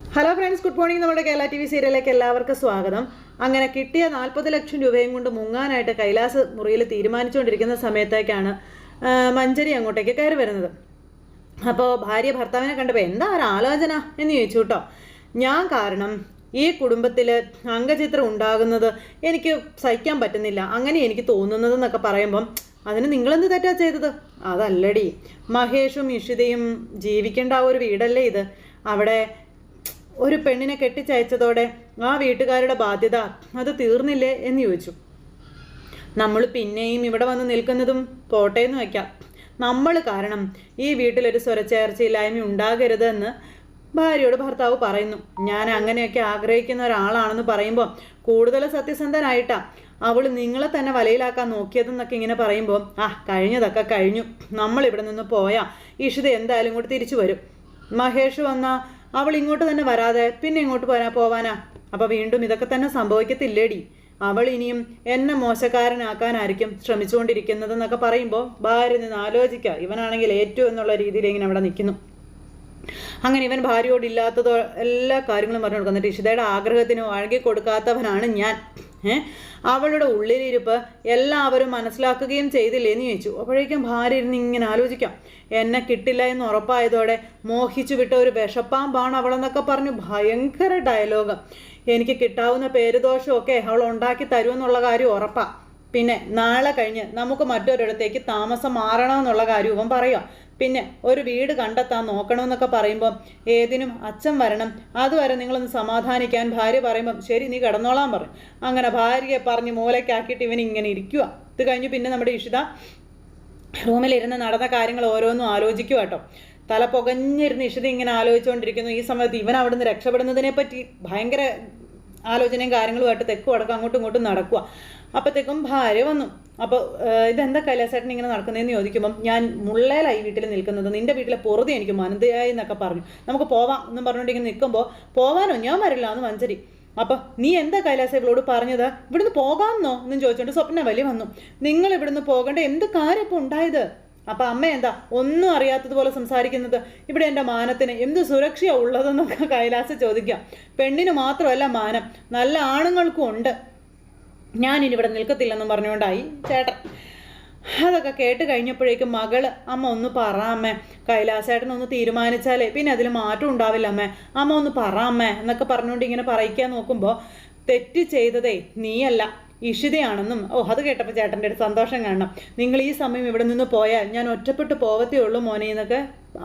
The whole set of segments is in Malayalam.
ഹലോ ഫ്രണ്ട്സ് ഗുഡ് മോർണിംഗ് നമ്മുടെ കേരള ടി വി സീരിയലിലേക്ക് എല്ലാവർക്കും സ്വാഗതം. അങ്ങനെ കിട്ടിയ നാൽപ്പത് ലക്ഷം രൂപയും കൊണ്ട് മുങ്ങാനായിട്ട് കൈലാസ് മുറിയിൽ തീരുമാനിച്ചുകൊണ്ടിരിക്കുന്ന സമയത്തേക്കാണ് മഞ്ചരി അങ്ങോട്ടേക്ക് കയറി വരുന്നത്. അപ്പോൾ ഭാര്യ ഭർത്താവിനെ കണ്ടപ്പോൾ എന്താ ഒരു ആലോചന എന്ന് ചോദിച്ചു കേട്ടോ ഞാൻ കാരണം ഈ കുടുംബത്തിൽ അംഗചിത്രം ഉണ്ടാകുന്നത് എനിക്ക് സഹിക്കാൻ പറ്റുന്നില്ല. അങ്ങനെ എനിക്ക് തോന്നുന്നതെന്നൊക്കെ പറയുമ്പം അതിന് നിങ്ങളെന്ത് തെറ്റാ ചെയ്തത്? അതല്ലടി. മഹേഷും ഇഷിതയും ജീവിക്കേണ്ട ആ ഒരു വീടല്ലേ ഇത്? അവിടെ ഒരു പെണ്ണിനെ കെട്ടിച്ചയച്ചതോടെ ആ വീട്ടുകാരുടെ ബാധ്യത അത് തീർന്നില്ലേ എന്ന് ചോദിച്ചു. നമ്മൾ പിന്നെയും ഇവിടെ വന്ന് നിൽക്കുന്നതും പോട്ടെ എന്ന് വയ്ക്കാം. നമ്മൾ കാരണം ഈ വീട്ടിലൊരു സ്വരച്ചേർച്ചയില്ലായ്മ ഉണ്ടാകരുത് എന്ന് ഭാര്യയോട് ഭർത്താവ് പറയുന്നു. ഞാൻ അങ്ങനെയൊക്കെ ആഗ്രഹിക്കുന്ന ഒരാളാണെന്ന് പറയുമ്പോൾ കൂടുതൽ സത്യസന്ധനായിട്ടാ. അവൾ നിങ്ങളെ തന്നെ വലയിലാക്കാൻ നോക്കിയതെന്നൊക്കെ ഇങ്ങനെ പറയുമ്പോൾ ആ കഴിഞ്ഞതൊക്കെ കഴിഞ്ഞു. നമ്മൾ ഇവിടെ നിന്ന് പോയാൽ ഇഷിത എന്തായാലും കൂടി തിരിച്ചു വരും. മഹേഷ് വന്ന അവൾ ഇങ്ങോട്ട് തന്നെ വരാതെ പിന്നെ ഇങ്ങോട്ട് പോരാ പോവാനാ? അപ്പൊ വീണ്ടും ഇതൊക്കെ തന്നെ സംഭവിക്കത്തില്ലേടി? അവൾ ഇനിയും എന്നെ മോശക്കാരനാക്കാനായിരിക്കും ശ്രമിച്ചുകൊണ്ടിരിക്കുന്നതെന്നൊക്കെ പറയുമ്പോൾ ഭാര്യ നിന്ന് ആലോചിക്കുക ഇവനാണെങ്കിൽ ഏറ്റവും എന്നുള്ള രീതിയിൽ ഇങ്ങനെ അവിടെ നിൽക്കുന്നു. അങ്ങനെ ഇവൻ ഭാര്യയോടില്ലാത്തതോ എല്ലാ കാര്യങ്ങളും പറഞ്ഞു കൊടുക്കും. എന്നിട്ട് ഇഷിതയുടെ ആഗ്രഹത്തിന് വഴങ്ങി കൊടുക്കാത്തവനാണ് ഞാൻ. അവളുടെ ഉള്ളിലിരിപ്പ് എല്ലാവരും മനസ്സിലാക്കുകയും ചെയ്തില്ലേ എന്ന് ചോദിച്ചു. അപ്പോഴേക്കും ഭാര്യ ഇരുന്ന് ഇങ്ങനെ ആലോചിക്കാം. എന്നെ കിട്ടില്ല എന്ന് ഉറപ്പായതോടെ മോഹിച്ചു വിട്ട ഒരു വിഷപ്പാമ്പാണ് അവളെന്നൊക്കെ പറഞ്ഞു ഭയങ്കര ഡയലോഗ് എനിക്ക് കിട്ടാവുന്ന പേരുദോഷമൊക്കെ അവൾ ഉണ്ടാക്കി തരുമെന്നുള്ള കാര്യം ഉറപ്പാ. പിന്നെ നാളെ കഴിഞ്ഞ് നമുക്ക് മറ്റൊരിടത്തേക്ക് താമസം മാറണമെന്നുള്ള കാര്യവും പറയാം പിന്നെ ഒരു വീട് കണ്ടെത്താൻ നോക്കണമെന്നൊക്കെ പറയുമ്പോൾ ഏതിനും അച്ഛൻ വരണം. അതുവരെ നിങ്ങളൊന്ന് സമാധാനിക്കാൻ ഭാര്യ പറയുമ്പം ശരി നീ കിടന്നോളാൻ പറയും അങ്ങനെ ഭാര്യയെ പറഞ്ഞ് മൂലയ്ക്കാക്കിയിട്ട് ഇവൻ ഇങ്ങനെ ഇരിക്കുക ഇത് കഴിഞ്ഞ് പിന്നെ നമ്മുടെ ഇഷിത റൂമിലിരുന്ന് നടന്ന കാര്യങ്ങൾ ഓരോന്നും ആലോചിക്കുക കേട്ടോ തല പുകഞ്ഞിരുന്ന് ഇഷിത ഇങ്ങനെ ആലോചിച്ചുകൊണ്ടിരിക്കുന്നു ഈ സമയത്ത് ഇവൻ അവിടുന്ന് രക്ഷപ്പെടുന്നതിനെ പറ്റി ഭയങ്കര ആലോചനയും കാര്യങ്ങളുമായിട്ട് തെക്കും അടക്കം അങ്ങോട്ടും ഇങ്ങോട്ടും നടക്കുക അപ്പോഴത്തേക്കും ഭാര്യ വന്നു. അപ്പോൾ ഇതെന്താ കൈലാസേട്ടൻ ഇങ്ങനെ നടക്കുന്നതെന്ന് ചോദിക്കുമ്പം ഞാൻ മുള്ളേലായി വീട്ടിൽ നിൽക്കുന്നത്. നിന്റെ വീട്ടിലെ പൊറുതി എനിക്ക് മനന്തയായി എന്നൊക്കെ പറഞ്ഞു. നമുക്ക് പോവാം എന്നും പറഞ്ഞുകൊണ്ട് ഇങ്ങനെ നിൽക്കുമ്പോൾ പോവാനോ? ഞാൻ വരില്ല. എന്ന് മഞ്ചരി. അപ്പോൾ നീ എന്താ കൈലാസ ഇവളോട് പറഞ്ഞത്? ഇവിടുന്ന് പോകാമെന്നോ? എന്നും ചോദിച്ചോണ്ട് സ്വപ്ന വലി വന്നു. നിങ്ങൾ ഇവിടുന്ന് പോകേണ്ട? എന്ത് കാര്യം ഇപ്പൊ ഉണ്ടായത്? അപ്പൊ അമ്മ എന്താ ഒന്നും അറിയാത്തതുപോലെ സംസാരിക്കുന്നത്. ഇവിടെ എന്റെ മാനത്തിന് എന്ത് സുരക്ഷയാ ഉള്ളതെന്നൊക്കെ കൈലാസ ചോദിക്കാം. പെണ്ണിന് മാത്രമല്ല മാനം. നല്ല ആണുങ്ങൾക്കും ഉണ്ട്. ഇവിടെ നിൽക്കത്തില്ലെന്നും പറഞ്ഞുകൊണ്ടായി ചേട്ടൻ. അതൊക്കെ കേട്ട് കഴിഞ്ഞപ്പോഴേക്കും മകൾ അമ്മ ഒന്ന് പറ അമ്മേ. കൈലാസേട്ടൻ ഒന്ന് തീരുമാനിച്ചാലേ പിന്നെ അതിൽ മാറ്റം ഉണ്ടാവില്ല അമ്മേ. അമ്മ ഒന്ന് പറ അമ്മേ എന്നൊക്കെ പറഞ്ഞുകൊണ്ട് ഇങ്ങനെ പറയിക്കാൻ നോക്കുമ്പോൾ തെറ്റ് ചെയ്തതേ നീയല്ല ഇഷിതയാണെന്നും ഓ അത് കേട്ടപ്പോൾ ചേട്ടന്റെ ഒരു സന്തോഷം കാണണം. നിങ്ങൾ ഈ സമയം ഇവിടെ നിന്ന് പോയാൽ ഞാൻ ഒറ്റപ്പെട്ട് പോവത്തേ ഉള്ളൂ മോനെ എന്നൊക്കെ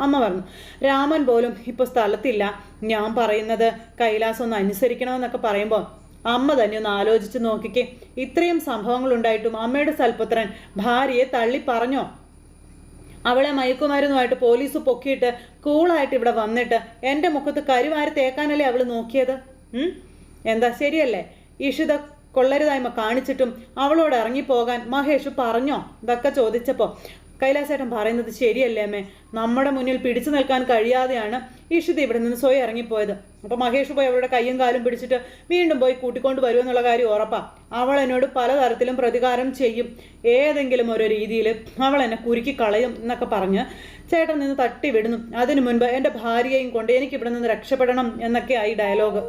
അമ്മ പറഞ്ഞു. രാമൻ പോലും ഇപ്പോൾ സ്ഥലത്തില്ല. ഞാൻ പറയുന്നത് കൈലാസം ഒന്ന് അനുസരിക്കണമെന്നൊക്കെ പറയുമ്പോൾ അമ്മ തന്നെ ഒന്ന് ആലോചിച്ച് നോക്കിക്കേ. ഇത്രയും സംഭവങ്ങൾ ഉണ്ടായിട്ടും അമ്മയുടെ സൽപുത്രൻ ഭാര്യയെ തള്ളി പറഞ്ഞോ? അവളെ മയക്കുമരുന്നുമായിട്ട് പോലീസ് പൊക്കിയിട്ട് കൂളായിട്ട് ഇവിടെ വന്നിട്ട് എന്റെ മുഖത്ത് കരിവാരി തേക്കാനല്ലേ അവൾ നോക്കിയത്? എന്താ ശരിയല്ലേ? ഇഷിത കൊള്ളരുതായ്മ കാണിച്ചിട്ടും അവളോട് ഇറങ്ങിപ്പോകാൻ മഹേഷ് പറഞ്ഞോ? ഇതൊക്കെ ചോദിച്ചപ്പോൾ കൈലാസേട്ടൻ പറയുന്നത് ശരിയല്ലേ അമ്മേ? നമ്മുടെ മുന്നിൽ പിടിച്ചു നിൽക്കാൻ കഴിയാതെയാണ് ഇഷിത ഇവിടെ നിന്ന് സ്വയം ഇറങ്ങിപ്പോയത്. അപ്പോൾ മഹേഷ് പോയി അവളുടെ കയ്യും കാലും പിടിച്ചിട്ട് വീണ്ടും പോയി കൂട്ടിക്കൊണ്ട് വരുമെന്നുള്ള കാര്യം ഉറപ്പാ. അവൾ എന്നോട് പലതരത്തിലും പ്രതികാരം ചെയ്യും. ഏതെങ്കിലും ഒരു രീതിയിൽ അവൾ എന്നെ കുരുക്കി കളയും എന്നൊക്കെ പറഞ്ഞ് ചേട്ടൻ നിന്ന് തട്ടി വിടുന്നു. അതിനു മുൻപ് എന്റെ ഭാര്യയെയും കൊണ്ട് എനിക്ക് ഇവിടെ നിന്ന് രക്ഷപ്പെടണം എന്നൊക്കെ ഡയലോഗ്.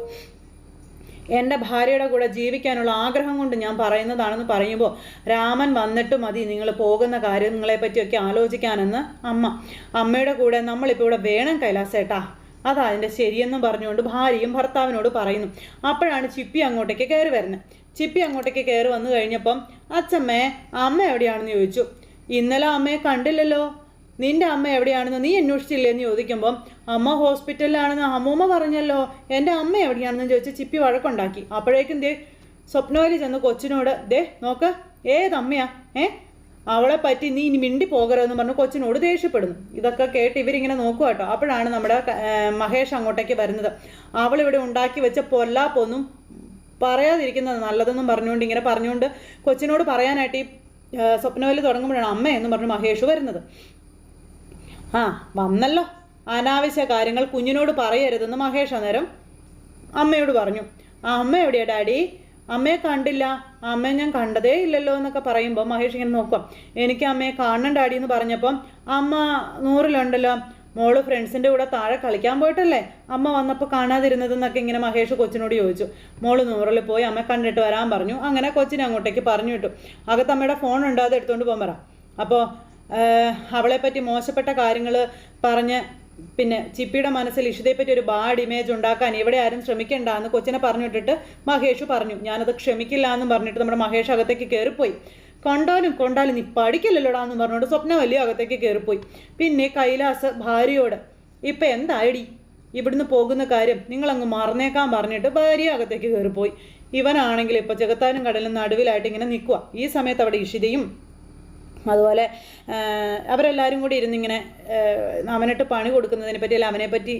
എന്റെ ഭാര്യയുടെ കൂടെ ജീവിക്കാനുള്ള ആഗ്രഹം കൊണ്ട് ഞാൻ പറയുന്നതാണെന്ന് പറയുമ്പോൾ രാമൻ വന്നിട്ട് മതി നിങ്ങൾ പോകുന്ന കാര്യങ്ങളെ പറ്റിയൊക്കെ ആലോചിക്കാനെന്ന് അമ്മ. അമ്മയുടെ കൂടെ നമ്മളിപ്പോൾ ഇവിടെ വേണം കൈലാസേട്ടാ. അതാ അതിന്റെ ശരിയെന്നും പറഞ്ഞുകൊണ്ട് ഭാര്യയും ഭർത്താവിനോട് പറയുന്നു. അപ്പോഴാണ് ചിപ്പി അങ്ങോട്ടേക്ക് കയറി വരുന്നത്. ചിപ്പി അങ്ങോട്ടേക്ക് കയറി വന്നു കഴിഞ്ഞപ്പം അച്ഛമ്മേ അമ്മ എവിടെയാണെന്ന് ചോദിച്ചു. ഇന്നലെ അമ്മയെ കണ്ടില്ലല്ലോ. നിന്റെ അമ്മ എവിടെയാണെന്ന് നീ അന്വേഷിച്ചില്ലേന്ന് ചോദിക്കുമ്പം അമ്മ ഹോസ്പിറ്റലിലാണെന്ന് അമ്മൂമ്മ പറഞ്ഞല്ലോ. എന്റെ അമ്മ എവിടെയാണെന്ന് ചോദിച്ച് ചിപ്പി വഴക്കുണ്ടാക്കി. അപ്പോഴേക്കും ദേ സ്വപ്നവലി ചെന്ന് കൊച്ചിനോട് ദേ നോക്ക് ഏതമ്മയാ ഏ? അവളെ പറ്റി നീ ഇനി മിണ്ടി പോകരുതെന്ന് പറഞ്ഞ് കൊച്ചിനോട് ദേഷ്യപ്പെടുന്നു. ഇതൊക്കെ കേട്ട് ഇവരിങ്ങനെ നോക്കുക കേട്ടോ. അപ്പോഴാണ് നമ്മുടെ മഹേഷ് അങ്ങോട്ടേക്ക് വരുന്നത്. അവളിവിടെ ഉണ്ടാക്കി വെച്ച പൊല്ലാപ്പൊന്നും പറയാതിരിക്കുന്നത് നല്ലതെന്നും പറഞ്ഞുകൊണ്ട് ഇങ്ങനെ പറഞ്ഞുകൊണ്ട് കൊച്ചിനോട് പറയാനായിട്ട് ഈ സ്വപ്നവലി തുടങ്ങുമ്പോഴാണ് അമ്മ എന്ന് പറഞ്ഞ് മഹേഷ് വരുന്നത്. ആ വന്നല്ലോ. അനാവശ്യ കാര്യങ്ങൾ കുഞ്ഞിനോട് പറയരുതെന്ന് മഹേഷ് അന്നേരം അമ്മയോട് പറഞ്ഞു. ആ അമ്മ എവിടെയാ ഡാഡി? അമ്മയെ കണ്ടില്ല. അമ്മയെ ഞാൻ കണ്ടതേ ഇല്ലല്ലോ എന്നൊക്കെ പറയുമ്പോൾ മഹേഷ് ഇങ്ങനെ നോക്കാം എനിക്ക് അമ്മയെ കാണണം ഡാഡി എന്ന് പറഞ്ഞപ്പം അമ്മ നൂറിലുണ്ടല്ലോ. മോൾ ഫ്രണ്ട്സിന്റെ കൂടെ താഴെ കളിക്കാൻ പോയിട്ടല്ലേ? അമ്മ വന്നപ്പോൾ കാണാതിരുന്നതെന്നൊക്കെ ഇങ്ങനെ മഹേഷ് കൊച്ചിനോട് ചോദിച്ചു. മോൾ നൂറിൽ പോയി അമ്മ കണ്ടിട്ട് വരാൻ പറഞ്ഞു. അങ്ങനെ കൊച്ചിനെ അങ്ങോട്ടേക്ക് പറഞ്ഞു വിട്ടു. അകത്ത് അമ്മയുടെ ഫോൺ ഉണ്ട്? അത് എടുത്തുകൊണ്ട് പോകാൻ പറ. അപ്പോൾ അവളെപ്പറ്റി മോശപ്പെട്ട കാര്യങ്ങൾ പറഞ്ഞ് പിന്നെ ചിപ്പിയുടെ മനസ്സിൽ ഇഷിതയെപ്പറ്റി ഒരു ബാഡ് ഇമേജ് ഉണ്ടാക്കാൻ ഇവിടെ ആരും ശ്രമിക്കേണ്ട എന്ന് കൊച്ചിനെ പറഞ്ഞിട്ടിട്ട് മഹേഷ് പറഞ്ഞു ഞാനത് ക്ഷമിക്കില്ല എന്നും പറഞ്ഞിട്ട് നമ്മുടെ മഹേഷ് അകത്തേക്ക് കയറിപ്പോയി കണ്ടാലും കൊണ്ടാലും നീ പഠിക്കില്ലല്ലോടാ എന്ന് പറഞ്ഞുകൊണ്ട് സ്വപ്ന വലിയ അകത്തേക്ക് കയറിപ്പോയി പിന്നെ കൈലാസ് ഭാര്യയോട് ഇപ്പം എന്തായടി? ഇവിടുന്ന് പോകുന്ന കാര്യം നിങ്ങളങ്ങ് മറന്നേക്കാൻ പറഞ്ഞിട്ട് ഭാര്യ അകത്തേക്ക് കയറിപ്പോയി ഇവനാണെങ്കിൽ ഇപ്പോൾ ചെകുത്താനും കടലും നടുവിലായിട്ട് ഇങ്ങനെ നിൽക്കുക ഈ സമയത്ത് അവിടെ ഇഷിതയും അതുപോലെ അവരെല്ലാവരും കൂടി ഇരുന്നിങ്ങനെ അവനിട്ട് പണി കൊടുക്കുന്നതിനെ പറ്റി അല്ല അവനെ പറ്റി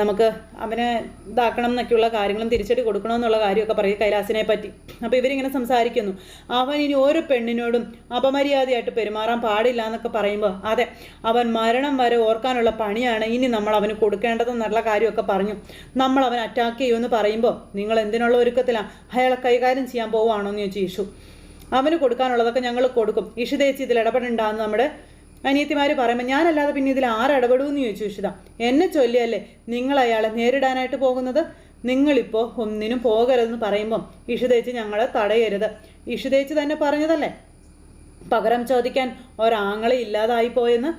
നമുക്ക് അവനെ ഇതാക്കണം എന്നൊക്കെയുള്ള കാര്യങ്ങളും തിരിച്ചടി കൊടുക്കണമെന്നുള്ള കാര്യമൊക്കെ പറയും കൈലാസിനെ പറ്റി. അപ്പോൾ ഇവരിങ്ങനെ സംസാരിക്കുന്നു. അവൻ ഇനി ഓരോ പെണ്ണിനോടും അപമര്യാദയായിട്ട് പെരുമാറാൻ പാടില്ല എന്നൊക്കെ പറയുമ്പോൾ അതെ അവൻ മരണം വരെ ഓർക്കാനുള്ള പണിയാണ് ഇനി നമ്മൾ അവന് കൊടുക്കേണ്ടതെന്നുള്ള കാര്യമൊക്കെ പറഞ്ഞു. നമ്മൾ അവൻ അറ്റാക്ക് ചെയ്യുമെന്ന് പറയുമ്പോൾ നിങ്ങൾ എന്തിനുള്ള ഒരുക്കത്തിലാണ് അയാളെ കൈകാര്യം ചെയ്യാൻ പോവുകയാണോ എന്ന് ചോദിച്ചു ഈശു. അവന് കൊടുക്കാനുള്ളതൊക്കെ ഞങ്ങൾ കൊടുക്കും. ഇഷിതേച്ചി ഇതിൽ ഇടപെടണ്ടെന്ന് നമ്മുടെ അനിയത്തിമാർ പറയുമ്പോൾ ഞാനല്ലാതെ പിന്നെ ഇതിൽ ആരിടപെടുമെന്ന് ചോദിച്ചു ഇഷിത എന്നെ ചൊല്ലിയല്ലേ നിങ്ങൾ അയാളെ നേരിടാനായിട്ട് പോകുന്നത്? നിങ്ങളിപ്പോൾ ഒന്നിനും പോകരുതെന്ന് പറയുമ്പം ഇഷുതേച്ച് ഞങ്ങളെ തടയരുത്. ഇഷുതേച്ച് തന്നെ പറഞ്ഞതല്ലേ? പകരം ചോദിക്കാൻ ഒരാങ്ങളെ ഇല്ലാതായി പോയെന്ന്?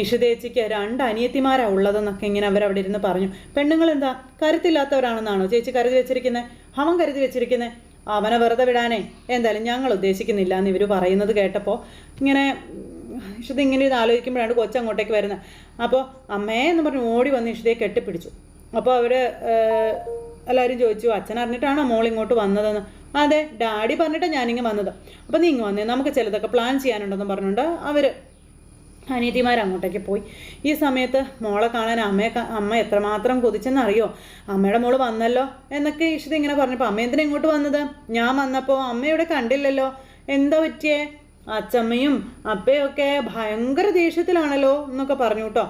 ഇഷുതേച്ചിക്ക് രണ്ട് അനിയത്തിമാരാ ഉള്ളതെന്നൊക്കെ ഇങ്ങനെ അവരവിടെ ഇരുന്ന് പറഞ്ഞു. പെണ്ണുങ്ങൾ എന്താ? കരുത്തില്ലാത്തവരാണെന്നാണോ? ചേച്ചി കരുതി വെച്ചിരിക്കുന്നത് അവൻ കരുതി വെച്ചിരിക്കുന്നത് അവനെ വെറുതെ വിടാനേ. എന്തായാലും ഞങ്ങൾ ഉദ്ദേശിക്കുന്നില്ല എന്ന് ഇവർ പറയുന്നത് കേട്ടപ്പോൾ ഇങ്ങനെ ഇഷിത ഇങ്ങനെ ഇത് ആലോചിക്കുമ്പോഴാണ് കൊച്ചങ്ങോട്ടേക്ക് വരുന്നത്. അപ്പോൾ അമ്മേ എന്ന് പറഞ്ഞ് ഓടി വന്ന് ഇഷിതയെ കെട്ടിപ്പിടിച്ചു. അപ്പോൾ അവർ എല്ലാവരും ചോദിച്ചു അച്ഛൻ അറിഞ്ഞിട്ടാണോ മോൾ ഇങ്ങോട്ട് വന്നതെന്ന്? അതെ ഡാഡി പറഞ്ഞിട്ടാണ് ഞാനിങ്ങ് വന്നത്. അപ്പോൾ നീ ഇങ്ങ് വന്നേ നമുക്ക് ചിലതൊക്കെ പ്ലാൻ ചെയ്യാനുണ്ടെന്ന് പറഞ്ഞുകൊണ്ട് അവർ അനിയത്തിമാർ അങ്ങോട്ടേക്ക് പോയി. ഈ സമയത്ത് മോളെ കാണാൻ അമ്മയെ അമ്മ എത്രമാത്രം കൊതിച്ചെന്നറിയോ? അമ്മയുടെ മോൾ വന്നല്ലോ എന്നൊക്കെ ഇഷിത ഇങ്ങനെ പറഞ്ഞപ്പോൾ അമ്മ എന്തിനാ ഇങ്ങോട്ട് വന്നത്? ഞാൻ വന്നപ്പോൾ അമ്മ ഇവിടെ കണ്ടില്ലല്ലോ. എന്താ പറ്റിയേ? അച്ചമ്മയും അപ്പയൊക്കെ ഭയങ്കര ദേഷ്യത്തിലാണല്ലോ എന്നൊക്കെ പറഞ്ഞു കേട്ടോ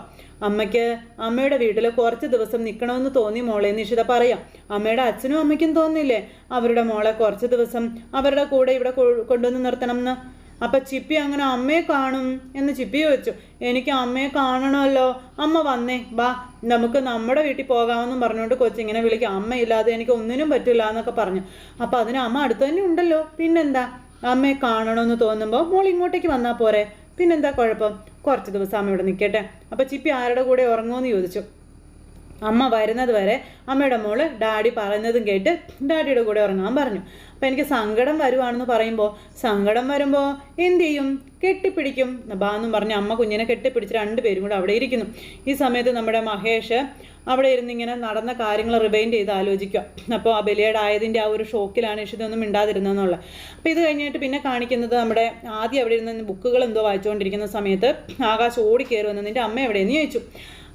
അമ്മയ്ക്ക് അമ്മയുടെ വീട്ടിൽ കുറച്ച് ദിവസം നിൽക്കണമെന്ന് തോന്നി മോളെ നിഷിത പറയാം. അമ്മയുടെ അച്ഛനും അമ്മയ്ക്കും തോന്നില്ലേ അവരുടെ മോളെ കുറച്ച് ദിവസം അവരുടെ കൂടെ ഇവിടെ കൊണ്ടുവന്ന് നിർത്തണം എന്ന്? അപ്പൊ ചിപ്പി അങ്ങനെ അമ്മയെ കാണും എന്ന് ചിപ്പി ചോദിച്ചു. എനിക്ക് അമ്മയെ കാണണമല്ലോ. അമ്മ വന്നേ. വാ നമുക്ക് നമ്മുടെ വീട്ടിൽ പോകാമെന്നും പറഞ്ഞുകൊണ്ട് കൊച്ചിങ്ങനെ വിളിക്കും. അമ്മയില്ലാതെ എനിക്ക് ഒന്നിനും പറ്റില്ല എന്നൊക്കെ പറഞ്ഞു. അപ്പൊ അതിന് അമ്മ അടുത്ത് തന്നെ ഉണ്ടല്ലോ. പിന്നെന്താ? അമ്മയെ കാണണമെന്ന് തോന്നുമ്പോൾ മോൾ ഇങ്ങോട്ടേക്ക് വന്നാൽ പോരെ. പിന്നെന്താ കുഴപ്പം? കുറച്ച് ദിവസം അമ്മ ഇവിടെ നിൽക്കട്ടെ അപ്പൊ ചിപ്പി ആരുടെ കൂടെ ഉറങ്ങുമെന്ന് ചോദിച്ചു. അമ്മ വരുന്നത് വരെ അമ്മയുടെ മോൾ ഡാഡി പറയുന്നതും കേട്ട് ഡാഡിയുടെ കൂടെ ഉറങ്ങാൻ പറഞ്ഞു. അപ്പം എനിക്ക് സങ്കടം വരുവാണെന്ന് പറയുമ്പോൾ സങ്കടം വരുമ്പോൾ എന്ത് ചെയ്യും? കെട്ടിപ്പിടിക്കും. ബാന്നും പറഞ്ഞ് അമ്മ കുഞ്ഞിനെ കെട്ടിപ്പിടിച്ച് രണ്ടുപേരും കൂടെ അവിടെ ഇരിക്കുന്നു. ഈ സമയത്ത് നമ്മുടെ മഹേഷ് അവിടെ ഇരുന്ന് ഇങ്ങനെ നടന്ന കാര്യങ്ങൾ റിവൈൻഡ് ചെയ്ത് ആലോചിക്കുക. അപ്പോൾ ആ ബലിയുടെ ആയതിന്റെ ആ ഒരു ഷോക്കിലാണ് ഇഷിതൊന്നും മിണ്ടാതിരുന്നതെന്നുള്ളത്. അപ്പോൾ ഇത് കഴിഞ്ഞിട്ട് പിന്നെ കാണിക്കുന്നത് നമ്മുടെ ആദ്യം അവിടെ ഇരുന്ന് ബുക്കുകൾ എന്തോ വായിച്ചുകൊണ്ടിരിക്കുന്ന സമയത്ത് ആകാശ് ഓടി കയറി വന്ന് നിന്റെ അമ്മ എവിടെയെന്ന് ചോദിച്ചു.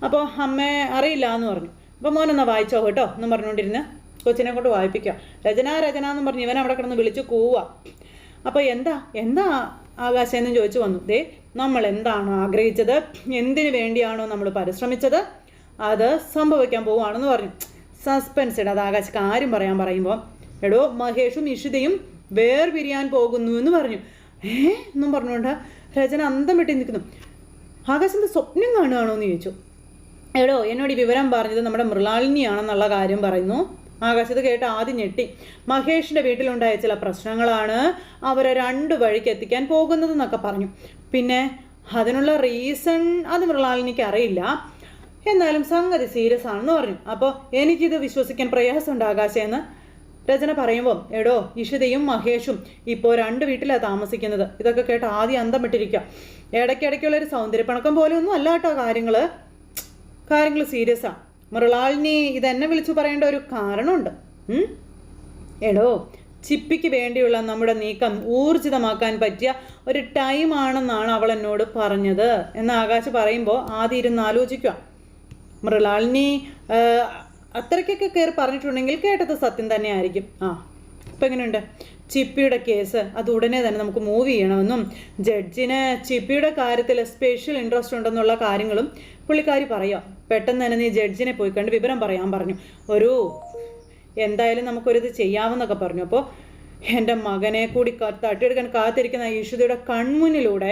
അപ്പോൾ അമ്മ അറിയില്ല എന്ന് പറഞ്ഞു. അപ്പോൾ മോനൊന്ന് വായിച്ചോ കേട്ടോ എന്നും പറഞ്ഞുകൊണ്ടിരുന്ന്. കൊച്ചിനെ കൊണ്ട് വായിപ്പിക്കുക. രചന രചന എന്ന് പറഞ്ഞ് ഇവൻ അവിടെ കിടന്ന് വിളിച്ച് കൂവുക. അപ്പോൾ എന്താ? എന്താ ആകാശമെന്നും ചോദിച്ചു വന്നു. ദേ നമ്മൾ എന്താണ് ആഗ്രഹിച്ചത്? എന്തിനു വേണ്ടിയാണോ നമ്മൾ പരിശ്രമിച്ചത്? അത് സംഭവിക്കാൻ പോവുകയാണെന്ന് പറഞ്ഞു. സസ്പെൻസ് ഇടാതെ ആകാശ് കാര്യം പറയാൻ പറയുമ്പോൾ എടോ മഹേഷും ഇഷിതയും വേർപിരിയാൻ പോകുന്നു എന്ന് പറഞ്ഞു. ഏ? എന്നും പറഞ്ഞുകൊണ്ട് രചന അന്തം വിട്ടി നിൽക്കുന്നു. ആകാശം സ്വപ്നം കാണുകയാണോ എന്ന് ചോദിച്ചു. എടോ എന്നോട് ഈ വിവരം പറഞ്ഞത് നമ്മുടെ മൃണാളിനിയാണെന്നുള്ള കാര്യം പറയുന്നു. ആകാശത്ത് കേട്ട് ആദ്യം ഞെട്ടി. മഹേഷിന്റെ വീട്ടിലുണ്ടായ ചില പ്രശ്നങ്ങളാണ് അവരെ രണ്ട് വഴിക്ക് എത്തിക്കാൻ പോകുന്നതെന്നൊക്കെ പറഞ്ഞു. പിന്നെ അതിനുള്ള റീസൺ അത് മൃണാളിനിക്ക് അറിയില്ല. എന്നാലും സംഗതി സീരിയസ് ആണെന്ന് പറഞ്ഞു. അപ്പോൾ എനിക്കിത് വിശ്വസിക്കാൻ പ്രയാസമുണ്ട് ആകാശെന്ന് രചന പറയുമ്പോൾ എടോ ഇഷിതയും മഹേഷും ഇപ്പോൾ രണ്ട് വീട്ടിലാണ് താമസിക്കുന്നത്. ഇതൊക്കെ കേട്ട് ആദ്യം അന്തം വിട്ടിരിക്കുക ഇടയ്ക്കിടയ്ക്കുള്ള ഒരു സൗന്ദര്യപ്പണക്കം പോലെയൊന്നും അല്ല കേട്ടോ കാര്യങ്ങൾ കാര്യങ്ങൾ സീരിയസാ മൃളാളിനി ഇതെന്നെ വിളിച്ചു പറയേണ്ട ഒരു കാരണമുണ്ട്? എടോ ചിപ്പിക്ക് വേണ്ടിയുള്ള നമ്മുടെ നീക്കം ഊർജിതമാക്കാൻ പറ്റിയ ഒരു ടൈം ആണെന്നാണ് അവൾ എന്നോട് പറഞ്ഞത്. എന്ന് ആകാശ് പറയുമ്പോൾ ആദ്യം ഇരുന്ന് ആലോചിക്കുക മൃളാളിനി അത്രയ്ക്കൊക്കെ കയറി പറഞ്ഞിട്ടുണ്ടെങ്കിൽ കേട്ടത് സത്യം തന്നെ ആയിരിക്കും ആ ഇപ്പം എങ്ങനെയുണ്ട്? ചിപ്പിയുടെ കേസ് അത് ഉടനെ തന്നെ നമുക്ക് മൂവ് ചെയ്യണമെന്നും ജഡ്ജിന് ചിപ്പിയുടെ കാര്യത്തിൽ സ്പെഷ്യൽ ഇൻട്രസ്റ്റ് ഉണ്ടെന്നുള്ള കാര്യങ്ങളും പുള്ളിക്കാരി പറയുക പെട്ടെന്ന് തന്നെ നീ ജഡ്ജിനെ പോയി കണ്ട് വിവരം പറയാൻ പറഞ്ഞു. ഒരു എന്തായാലും നമുക്കൊരിത് ചെയ്യാമെന്നൊക്കെ പറഞ്ഞു. അപ്പോൾ എന്റെ മകനെ കൂടി തട്ടിയെടുക്കാൻ കാത്തിരിക്കുന്ന ഈശ്വതിയുടെ കൺമുന്നിലൂടെ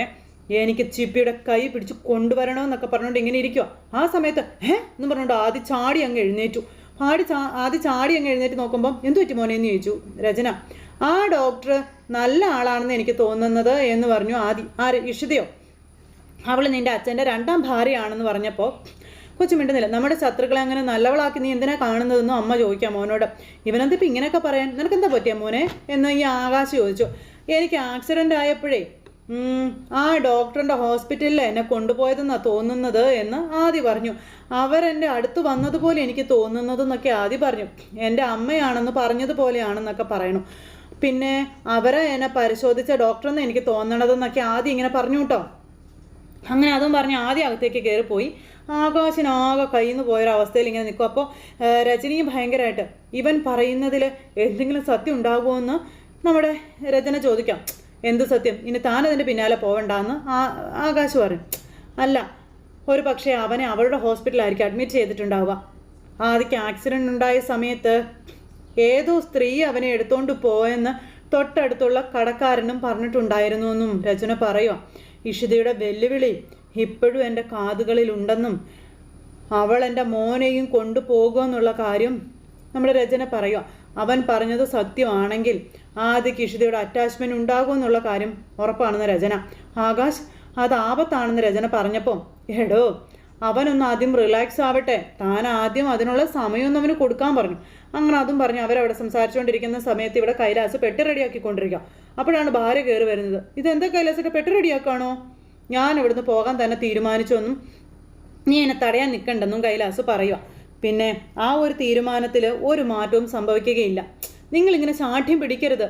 എനിക്ക് ചിപ്പിയുടെ കൈ പിടിച്ച് കൊണ്ടുവരണമെന്നൊക്കെ പറഞ്ഞുകൊണ്ട് ഇങ്ങനെ ഇരിക്കുക ആ സമയത്ത് ഏ എന്ന് പറഞ്ഞുകൊണ്ട് ആദ്യം ചാടി അങ്ങ് എഴുന്നേറ്റു. ആടി ചാ ആദ്യം ചാടി അങ്ങ് എഴുന്നേറ്റ് നോക്കുമ്പോൾ എന്തു പറ്റി മോനെ? എന്ന് ചോദിച്ചു. രചന ആ ഡോക്ടർ നല്ല ആളാണെന്ന് എനിക്ക് തോന്നുന്നത് എന്ന് പറഞ്ഞു ആദി. ആര്? ഇഷിതയോ അവൾ നിന്റെ അച്ഛന്റെ രണ്ടാം ഭാര്യയാണെന്ന് പറഞ്ഞപ്പോൾ കൊച്ചു മിണ്ടുന്നില്ല. നമ്മുടെ ശത്രുക്കളെ അങ്ങനെ നല്ലവളാക്കി നീ എന്തിനാ കാണുന്നതെന്നും അമ്മ ചോദിക്കാം മോനോട്. ഇവനെന്തിപ്പോൾ ഇങ്ങനെയൊക്കെ പറയാൻ? നിനക്കെന്താ പറ്റിയ മോനെ? എന്ന് ഈ ആകാശ് ചോദിച്ചു. എനിക്ക് ആക്സിഡന്റ് ആയപ്പോഴേ ആ ഡോക്ടറിന്റെ ഹോസ്പിറ്റലിൽ എന്നെ കൊണ്ടുപോയതെന്നാണ് തോന്നുന്നത് എന്ന് ആദി പറഞ്ഞു. അവരെന്റെ അടുത്ത് വന്നതുപോലെ എനിക്ക് തോന്നുന്നതെന്നൊക്കെ ആദി പറഞ്ഞു. എന്റെ അമ്മയാണെന്ന് പറഞ്ഞതുപോലെയാണെന്നൊക്കെ പറയണു. പിന്നെ അവരെ എന്നെ പരിശോധിച്ച ഡോക്ടറെന്ന് എനിക്ക് തോന്നണതെന്നൊക്കെ ആദ്യം ഇങ്ങനെ പറഞ്ഞു കേട്ടോ അങ്ങനെ അതും പറഞ്ഞ് ആദ്യം അകത്തേക്ക് കയറിപ്പോയി ആകാശനാകെ കയ്യിൽ നിന്ന് പോയൊരവസ്ഥയിൽ ഇങ്ങനെ നിൽക്കും. അപ്പോൾ രജനിയും ഭയങ്കരമായിട്ട് ഇവൻ പറയുന്നതിൽ എന്തെങ്കിലും സത്യം ഉണ്ടാകുമോ നമ്മുടെ രചന ചോദിക്കാം. എന്ത് സത്യം? ഇനി താനതിന്റെ പിന്നാലെ പിന്നാലെ പോവണ്ടെന്ന് ആകാശ് പറയും. അല്ല ഒരു പക്ഷേ അവനെ അവളുടെ ഹോസ്പിറ്റലായിരിക്കും അഡ്മിറ്റ് ചെയ്തിട്ടുണ്ടാവുക. ആദ്യക്ക് ആക്സിഡന്റ് ഉണ്ടായ സമയത്ത് ഏതോ സ്ത്രീ അവനെ എടുത്തോണ്ട് പോയെന്ന് തൊട്ടടുത്തുള്ള കടക്കാരനും പറഞ്ഞിട്ടുണ്ടായിരുന്നു എന്നും രചന പറയുക ഇഷിതയുടെ വെല്ലുവിളി ഇപ്പോഴും എന്റെ കാതുകളിലുണ്ടെന്നും അവൾ എന്റെ മോനെയും കൊണ്ടുപോകുമെന്നുള്ള കാര്യം നമ്മൾ രചന പറയുക അവൻ പറഞ്ഞത് സത്യമാണെങ്കിൽ ആദ്യക്ക് ഇഷിതയുടെ അറ്റാച്ച്മെന്റ് ഉണ്ടാകുമെന്നുള്ള കാര്യം ഉറപ്പാണെന്ന് രചന. ആകാശ് അത് ആപത്താണെന്ന് രചന പറഞ്ഞപ്പോൾ എടോ അവനൊന്ന് ആദ്യം റിലാക്സ് ആവട്ടെ. താൻ ആദ്യം അതിനുള്ള സമയമൊന്നും അവന് കൊടുക്കാൻ പറഞ്ഞു. അങ്ങനെ അതും പറഞ്ഞു അവരവിടെ സംസാരിച്ചുകൊണ്ടിരിക്കുന്ന സമയത്ത് ഇവിടെ കൈലാസ് പെട്ടി റെഡിയാക്കിക്കൊണ്ടിരിക്കുക അപ്പോഴാണ് ഭാര്യ കയറി വരുന്നത്. ഇതെന്താ കൈലാസിന്റെ പെട്ടി റെഡിയാക്കാണോ? ഞാൻ ഇവിടുന്ന് പോകാൻ തന്നെ തീരുമാനിച്ചൊന്നും നീ എന്നെ തടയാൻ നിൽക്കണ്ടെന്നും കൈലാസ് പറയുക പിന്നെ ആ ഒരു തീരുമാനത്തിൽ ഒരു മാറ്റവും സംഭവിക്കുകയില്ല. നിങ്ങളിങ്ങനെ ശാഠ്യം പിടിക്കരുത്.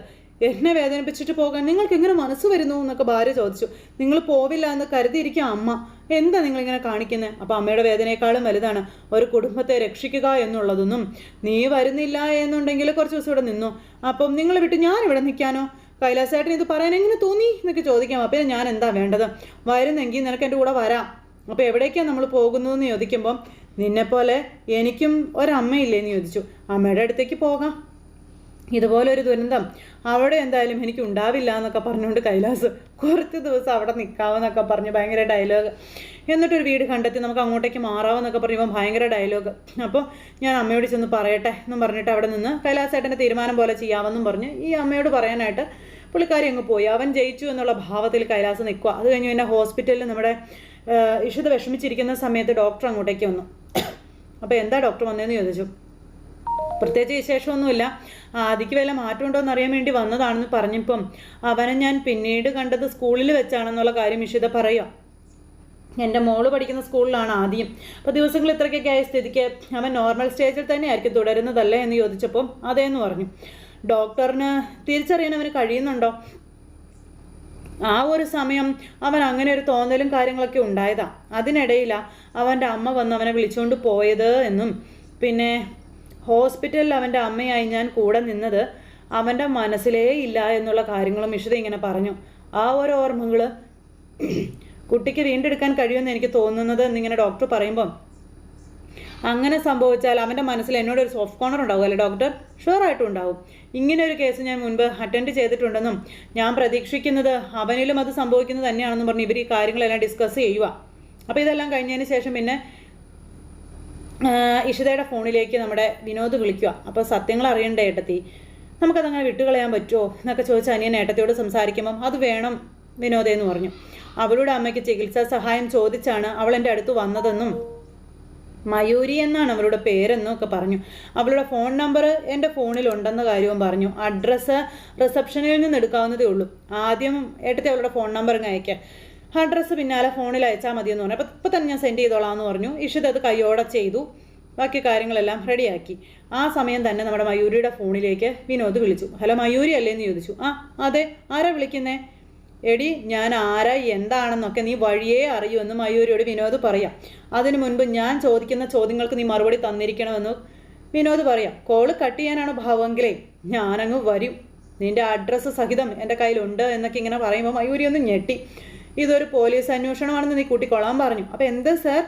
എന്നെ വേദനിപ്പിച്ചിട്ട് പോകാൻ നിങ്ങൾക്ക് എങ്ങനെ മനസ്സ് വരുന്നു എന്നൊക്കെ ഭാര്യ ചോദിച്ചു. നിങ്ങൾ പോവില്ല എന്ന് കരുതിയിരിക്കുക അമ്മ. എന്താ നിങ്ങളിങ്ങനെ കാണിക്കുന്നത് അപ്പോൾ അമ്മയുടെ വേദനയെക്കാളും വലുതാണ്. ഒരു കുടുംബത്തെ രക്ഷിക്കുക എന്നുള്ളതൊന്നും നീ വരുന്നില്ല എന്നുണ്ടെങ്കിൽ കുറച്ച് ദിവസം ഇവിടെ നിന്നു. അപ്പം നിങ്ങൾ വിട്ട് ഞാൻ ഇവിടെ നിൽക്കാനോ? കൈലാസേട്ടൻ ഇത് പറയാൻ എങ്ങനെ തോന്നി എന്നൊക്കെ ചോദിക്കാം. അപ്പം ഞാൻ എന്താ വേണ്ടത്? വരുന്നെങ്കിൽ നിനക്ക് എന്റെ കൂടെ വരാം. അപ്പോൾ എവിടേക്കാണ് നമ്മൾ പോകുന്നതെന്ന് ചോദിക്കുമ്പം നിന്നെപ്പോലെ എനിക്കും ഒരമ്മയില്ലേന്ന് ചോദിച്ചു. അമ്മയുടെ അടുത്തേക്ക് പോകാം. ഇതുപോലൊരു ദുരന്തം അവിടെ എന്തായാലും എനിക്ക് ഉണ്ടാവില്ല എന്നൊക്കെ പറഞ്ഞുകൊണ്ട് കൈലാസ് കുറച്ച് ദിവസം അവിടെ നിൽക്കാമെന്നൊക്കെ പറഞ്ഞ് ഭയങ്കര ഡയലോഗ് എന്നിട്ടൊരു വീട് കണ്ടെത്തി നമുക്ക് അങ്ങോട്ടേക്ക് മാറാമെന്നൊക്കെ പറയുമ്പോൾ ഭയങ്കര ഡയലോഗ് അപ്പോൾ ഞാൻ അമ്മയോട് ചെന്ന് പറയട്ടെ എന്നും പറഞ്ഞിട്ട് അവിടെ നിന്ന് കൈലാസേട്ടന്റെ തീരുമാനം പോലെ ചെയ്യാമെന്നും പറഞ്ഞ് ഈ അമ്മയോട് പറയാനായിട്ട് പുള്ളിക്കാരി അങ്ങ് പോയി. അവൻ ജയിച്ചു എന്നുള്ള ഭാവത്തിൽ കൈലാസ് നിൽക്കുക അത് കഴിഞ്ഞ് പിന്നെ ഹോസ്പിറ്റലിൽ നമ്മുടെ ഇഷിത വിഷമിച്ചിരിക്കുന്ന സമയത്ത് ഡോക്ടർ അങ്ങോട്ടേക്ക് വന്നു. അപ്പോൾ എന്താ ഡോക്ടർ വന്നതെന്ന് ചോദിച്ചു. പ്രത്യേകിച്ച് വിശേഷമൊന്നുമില്ല. ആദിക്ക് വല്ല മാറ്റമുണ്ടോ എന്നറിയാൻ വേണ്ടി വന്നതാണെന്ന് പറഞ്ഞപ്പം അവനെ ഞാൻ പിന്നീട് കണ്ടത് സ്കൂളിൽ വെച്ചാണെന്നുള്ള കാര്യം ഇഷിത പറയാം എന്റെ മോൾ പഠിക്കുന്ന സ്കൂളിലാണ് ആദ്യം. അപ്പോൾ ദിവസങ്ങൾ ഇത്രയ്ക്കൊക്കെ ആയ സ്ഥിതിക്ക് അവൻ നോർമൽ സ്റ്റേജിൽ തന്നെ ആയിരിക്കും തുടരുന്നതല്ലേ എന്ന് ചോദിച്ചപ്പം അതേന്ന് പറഞ്ഞു. ഡോക്ടറിന് തിരിച്ചറിയാൻ അവന് കഴിയുന്നുണ്ടോ? ആ ഒരു സമയം അവൻ അങ്ങനെ ഒരു തോന്നലും കാര്യങ്ങളൊക്കെ ഉണ്ടായതാ. അതിനിടയിലാണ് അവന്റെ അമ്മ വന്ന് അവനെ വിളിച്ചുകൊണ്ട് പോയത് എന്നും. പിന്നെ ഹോസ്പിറ്റലിൽ അവന്റെ അമ്മയായി ഞാൻ കൂടെ നിന്നത് അവന്റെ മനസ്സിലേ ഇല്ല എന്നുള്ള കാര്യങ്ങളും ഇഷിത ഇങ്ങനെ പറഞ്ഞു. ആ ഒരു ഓർമ്മകൾ കുട്ടിക്ക് വീണ്ടെടുക്കാൻ കഴിയുമെന്ന് എനിക്ക് തോന്നുന്നത് എന്നിങ്ങനെ ഡോക്ടർ പറയുമ്പം അങ്ങനെ സംഭവിച്ചാൽ അവന്റെ മനസ്സിൽ എന്നോട് ഒരു സോഫ്റ്റ് കോർണർ ഉണ്ടാവും അല്ലേ ഡോക്ടർ? ഷുവർ ആയിട്ടും ഉണ്ടാവും. ഇങ്ങനെ ഒരു കേസ് ഞാൻ മുൻപ് അറ്റൻഡ് ചെയ്തിട്ടുണ്ടെന്നും ഞാൻ പ്രതീക്ഷിക്കുന്നത് അവനിലും അത് സംഭവിക്കുന്നത് തന്നെയാണെന്നും പറഞ്ഞ് ഇവർ ഈ കാര്യങ്ങളെല്ലാം ഡിസ്കസ് ചെയ്യുക അപ്പോൾ ഇതെല്ലാം കഴിഞ്ഞതിന് ശേഷം പിന്നെ ഇഷിതയുടെ ഫോണിലേക്ക് നമ്മുടെ വിനോദ് വിളിക്കുക അപ്പോൾ സത്യങ്ങൾ അറിയണ്ടേ ഏട്ടത്തി? നമുക്കതങ്ങനെ വിട്ടുകളയാൻ പറ്റുമോ എന്നൊക്കെ ചോദിച്ച അനിയൻ ഏട്ടത്തിയോട് സംസാരിക്കുമ്പം അത് വേണം വിനോദേ എന്ന് പറഞ്ഞു. അവളുടെ അമ്മയ്ക്ക് ചികിത്സാ സഹായം ചോദിച്ചാണ് അവൾ എന്റെ അടുത്ത് വന്നതെന്നും മയൂരി എന്നാണ് അവളുടെ പേരെന്നും ഒക്കെ പറഞ്ഞു. അവളുടെ ഫോൺ നമ്പർ എന്റെ ഫോണിലുണ്ടെന്ന കാര്യവും പറഞ്ഞു. അഡ്രസ്സ് റിസപ്ഷനിൽ നിന്ന് എടുക്കാവുന്നതേ ഉള്ളൂ. ആദ്യം ഏട്ടത്തെ അവളുടെ ഫോൺ നമ്പർ അങ്ങ് അഡ്രസ്സ് പിന്നാലെ ഫോണിൽ അയച്ചാൽ മതിയെന്ന് പറഞ്ഞു. അപ്പോൾ ഇപ്പോൾ തന്നെ ഞാൻ സെൻഡ് ചെയ്തോളാം എന്ന് പറഞ്ഞു. ഇഷിത് അത് കയ്യോടെ ചെയ്തു. ബാക്കി കാര്യങ്ങളെല്ലാം റെഡിയാക്കി ആ സമയം തന്നെ നമ്മുടെ മയൂരിയുടെ ഫോണിലേക്ക് വിനോദ് വിളിച്ചു. ഹലോ മയൂരി അല്ലേ? എന്ന് ചോദിച്ചു. ആ അതെ. ആരാ വിളിക്കുന്നേ? എടി ഞാൻ ആരാ? എന്താണെന്നൊക്കെ നീ വഴിയേ അറിയുമെന്ന് മയൂരിയോട് വിനോദ് പറയാം. അതിനു മുൻപ് ഞാൻ ചോദിക്കുന്ന ചോദ്യങ്ങൾക്ക് നീ മറുപടി തന്നിരിക്കണമെന്ന് വിനോദ് പറയാം. കോൾ കട്ട് ചെയ്യാനാണ് ഭാവമെങ്കിലേ ഞാനങ്ങ് വരും. നിന്റെ അഡ്രസ്സ് സഹിതം എന്റെ കയ്യിലുണ്ട് എന്നൊക്കെ ഇങ്ങനെ പറയുമ്പോൾ മയൂരി ഒന്ന് ഞെട്ടി. ഇതൊരു പോലീസ് അന്വേഷണമാണെന്ന് നീ കൂട്ടിക്കൊള്ളാൻ പറഞ്ഞു. അപ്പോൾ എന്ത് സർ?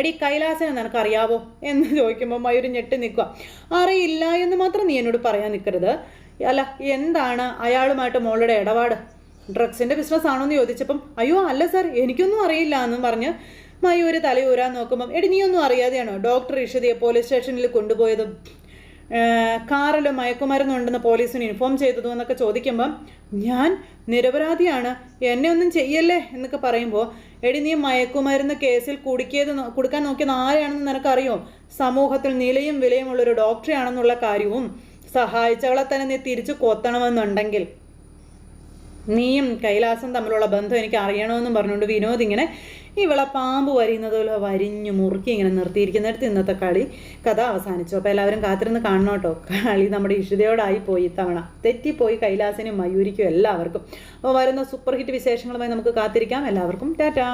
എടി കൈലാസനെ നിനക്കറിയാവോ? എന്ന് ചോദിക്കുമ്പോൾ മയൂരി ഞെട്ടി നിൽക്കുക അറിയില്ല എന്ന് മാത്രം നീ എന്നോട് പറയാൻ നിൽക്കരുത്. അല്ല എന്താണ് അയാളുമായിട്ട് മോളുടെ ഇടപാട്? ഡ്രഗ്സിന്റെ ബിസിനസ് ആണോ എന്ന് ചോദിച്ചപ്പം അയ്യോ അല്ല സർ എനിക്കൊന്നും അറിയില്ല എന്നും പറഞ്ഞ് മയൂര് തലയൂരാൻ നോക്കുമ്പം എടി നീയൊന്നും അറിയാതെയാണോ ഡോക്ടർ ഇഷതിയെ പോലീസ് സ്റ്റേഷനിൽ കൊണ്ടുപോയതും കാറിൽ മയക്കുമരുന്നുണ്ടെന്ന് പോലീസിന് ഇൻഫോം ചെയ്തതും എന്നൊക്കെ ചോദിക്കുമ്പം ഞാൻ നിരപരാധിയാണ് എന്നെ ഒന്നും ചെയ്യല്ലേ എന്നൊക്കെ പറയുമ്പോൾ എടി നീ മയക്കുമരുന്ന് കേസിൽ കുടുക്കിയത് കൊടുക്കാൻ നോക്കിയത് ആരാണെന്ന് നിനക്കറിയോ? സമൂഹത്തിൽ നിലയും വിലയുമുള്ള ഒരു ഡോക്ടറെയാണെന്നുള്ള കാര്യവും സഹായിച്ചവളെ തന്നെ നീ തിരിച്ചു കൊത്തണമെന്നുണ്ടെങ്കിൽ. നീയും കൈലാസം തമ്മിലുള്ള ബന്ധം എനിക്ക് അറിയണമെന്നും പറഞ്ഞുകൊണ്ട് വിനോദ് ഇങ്ങനെ ഇവളെ പാമ്പ് വരിയുന്നത് പോലെ വരിഞ്ഞു മുറുക്കി ഇങ്ങനെ നിർത്തിയിരിക്കുന്നിടത്ത് ഇന്നത്തെ കളി കഥ അവസാനിച്ചു. അപ്പോൾ എല്ലാവരും കാത്തിരുന്ന് കാണണം കേട്ടോ. കളി നമ്മുടെ ഇഷിതയോടായി പോയി ഇത്തവണ. തെറ്റിപ്പോയി കൈലാസിനും മയൂരിക്കും എല്ലാവർക്കും. അപ്പോൾ വരുന്ന സൂപ്പർ ഹിറ്റ് വിശേഷങ്ങളുമായി നമുക്ക് കാത്തിരിക്കാം. എല്ലാവർക്കും ടാറ്റാ.